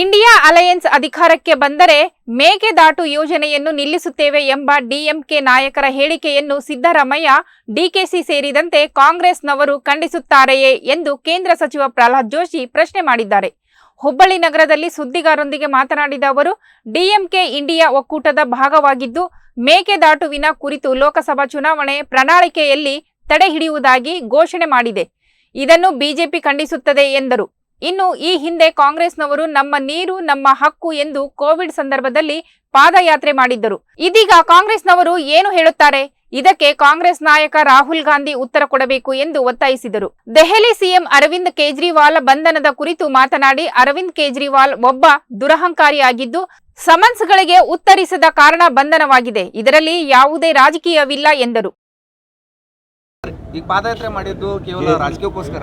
India alliance ಅಧಿಕಾರಕ್ಕೆ ಬಂದರೆ ಮೇಕೆದಾಟು ಯೋಜನೆಯನ್ನು ನಿಲ್ಲಿಸುತ್ತೇವೆ ಎಂಬ ಡಿಎಂಕೆ ನಾಯಕರ ಹೇಳಿಕೆಯನ್ನು ಸಿದ್ದರಾಮಯ್ಯ ಡಿಕೆಸಿ ಸೇರಿದಂತೆ ಕಾಂಗ್ರೆಸ್ನವರು ಖಂಡಿಸುತ್ತಾರೆಯೇ ಎಂದು ಕೇಂದ್ರ ಸಚಿವ ಪ್ರಹ್ಲಾದ್ ಜೋಶಿ ಪ್ರಶ್ನೆ ಮಾಡಿದ್ದಾರೆ. ಹುಬ್ಬಳ್ಳಿ ನಗರದಲ್ಲಿ ಸುದ್ದಿಗಾರರೊಂದಿಗೆ ಮಾತನಾಡಿದ ಅವರು, ಡಿಎಂಕೆ ಇಂಡಿಯಾ ಒಕ್ಕೂಟದ ಭಾಗವಾಗಿದ್ದು ಮೇಕೆದಾಟುವಿನ ಕುರಿತು ಲೋಕಸಭಾ ಚುನಾವಣೆ ಪ್ರಣಾಳಿಕೆಯಲ್ಲಿ ತಡೆ ಹಿಡಿಯುವುದಾಗಿ ಘೋಷಣೆ ಮಾಡಿದೆ. ಇದನ್ನು ಬಿಜೆಪಿ ಖಂಡಿಸುತ್ತದೆ ಎಂದರು. ಇನ್ನು ಈ ಹಿಂದೆ ಕಾಂಗ್ರೆಸ್ನವರು ನಮ್ಮ ನೀರು ನಮ್ಮ ಹಕ್ಕು ಎಂದು ಕೋವಿಡ್ ಸಂದರ್ಭದಲ್ಲಿ ಪಾದಯಾತ್ರೆ ಮಾಡಿದ್ದರು. ಇದೀಗ ಕಾಂಗ್ರೆಸ್ನವರು ಏನು ಹೇಳುತ್ತಾರೆ? ಇದಕ್ಕೆ ಕಾಂಗ್ರೆಸ್ ನಾಯಕ ರಾಹುಲ್ ಗಾಂಧಿ ಉತ್ತರ ಕೊಡಬೇಕು ಎಂದು ಒತ್ತಾಯಿಸಿದರು. ದೆಹಲಿ ಸಿಎಂ ಅರವಿಂದ್ ಕೇಜ್ರಿವಾಲ್ ಬಂಧನದ ಕುರಿತು ಮಾತನಾಡಿ ಅರವಿಂದ್ ಕೇಜ್ರಿವಾಲ್ ಒಬ್ಬ ದುರಹಂಕಾರಿಯಾಗಿದ್ದು ಸಮನ್ಸ್ಗಳಿಗೆ ಉತ್ತರಿಸದ ಕಾರಣ ಬಂಧನವಾಗಿದೆ. ಇದರಲ್ಲಿ ಯಾವುದೇ ರಾಜಕೀಯವಿಲ್ಲ ಎಂದರು. ಈಗ ಪಾದಯಾತ್ರೆ ಮಾಡಿದ್ದು ಕೇವಲ ರಾಜಕೀಯಕ್ಕೋಸ್ಕರ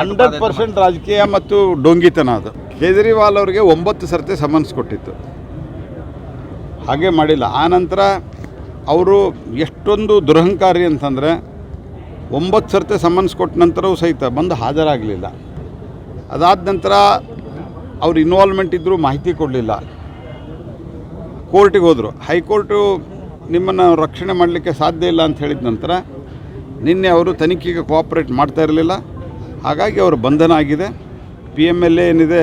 ಹಂಡ್ರೆಡ್ ಪರ್ಸೆಂಟ್ ರಾಜಕೀಯ ಮತ್ತು ಡೊಂಗಿತನ ಅದು. ಕೇಜ್ರಿವಾಲ್ ಅವರಿಗೆ ಒಂಬತ್ತು ಸರ್ತಿ ಸಮನ್ಸ್ ಕೊಟ್ಟಿತ್ತು. ಹಾಗೆ ಮಾಡಿಲ್ಲ. ಆನಂತರ ಅವರು ಎಷ್ಟೊಂದು ದುರಹಂಕಾರಿ ಅಂತಂದರೆ ಒಂಬತ್ತು ಸರ್ತಿ ಸಮನ್ಸ್ ಕೊಟ್ಟ ನಂತರವೂ ಸಹಿತ ಬಂದು ಹಾಜರಾಗಲಿಲ್ಲ. ಅದಾದ ನಂತರ ಅವ್ರು ಇನ್ವಾಲ್ವ್ಮೆಂಟ್ ಇದ್ದರೂ ಮಾಹಿತಿ ಕೊಡಲಿಲ್ಲ. ಕೋರ್ಟಿಗೆ ಹೋದರು. ಹೈಕೋರ್ಟು ನಿಮ್ಮನ್ನು ರಕ್ಷಣೆ ಮಾಡಲಿಕ್ಕೆ ಸಾಧ್ಯ ಇಲ್ಲ ಅಂತ ಹೇಳಿದ ನಂತರ ನಿನ್ನೆ ಅವರು ತನಿಖೆಗೆ ಕೋಆಪ್ರೇಟ್ ಮಾಡ್ತಾ ಇರಲಿಲ್ಲ. ಹಾಗಾಗಿ ಅವರು ಬಂಧನ ಆಗಿದೆ. ಪಿ ಎಂ ಎಲ್ ಎ ಏನಿದೆ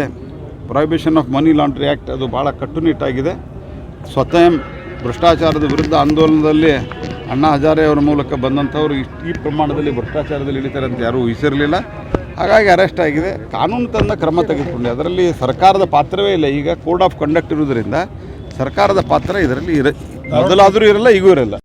prohibition of money laundry act ಅದು ಭಾಳ ಕಟ್ಟುನಿಟ್ಟಾಗಿದೆ. ಸ್ವತಃ ಭ್ರಷ್ಟಾಚಾರದ ವಿರುದ್ಧ ಆಂದೋಲನದಲ್ಲಿ ಅಣ್ಣಾ ಹಜಾರೆ ಅವರ ಮೂಲಕ ಬಂದಂಥವ್ರು ಇಷ್ಟು ಈ ಪ್ರಮಾಣದಲ್ಲಿ ಭ್ರಷ್ಟಾಚಾರದಲ್ಲಿ ಇಳಿತಾರೆ ಅಂತ ಯಾರೂ ಊಹಿಸಿರಲಿಲ್ಲ ಹಾಗಾಗಿ ಅರೆಸ್ಟ್ ಆಗಿದೆ. ಕಾನೂನು ತಂದ ಕ್ರಮ ತೆಗೆದುಕೊಂಡೆ. ಅದರಲ್ಲಿ ಸರ್ಕಾರದ ಪಾತ್ರವೇ ಇಲ್ಲ. ಈಗ ಕೋಡ್ ಆಫ್ ಕಂಡಕ್ಟ್ ಇರುವುದರಿಂದ ಸರ್ಕಾರದ ಪಾತ್ರ ಇದರಲ್ಲಿ ಇರ ಮೊದಲಾದರೂ ಇರಲ್ಲ, ಈಗೂ ಇರಲ್ಲ.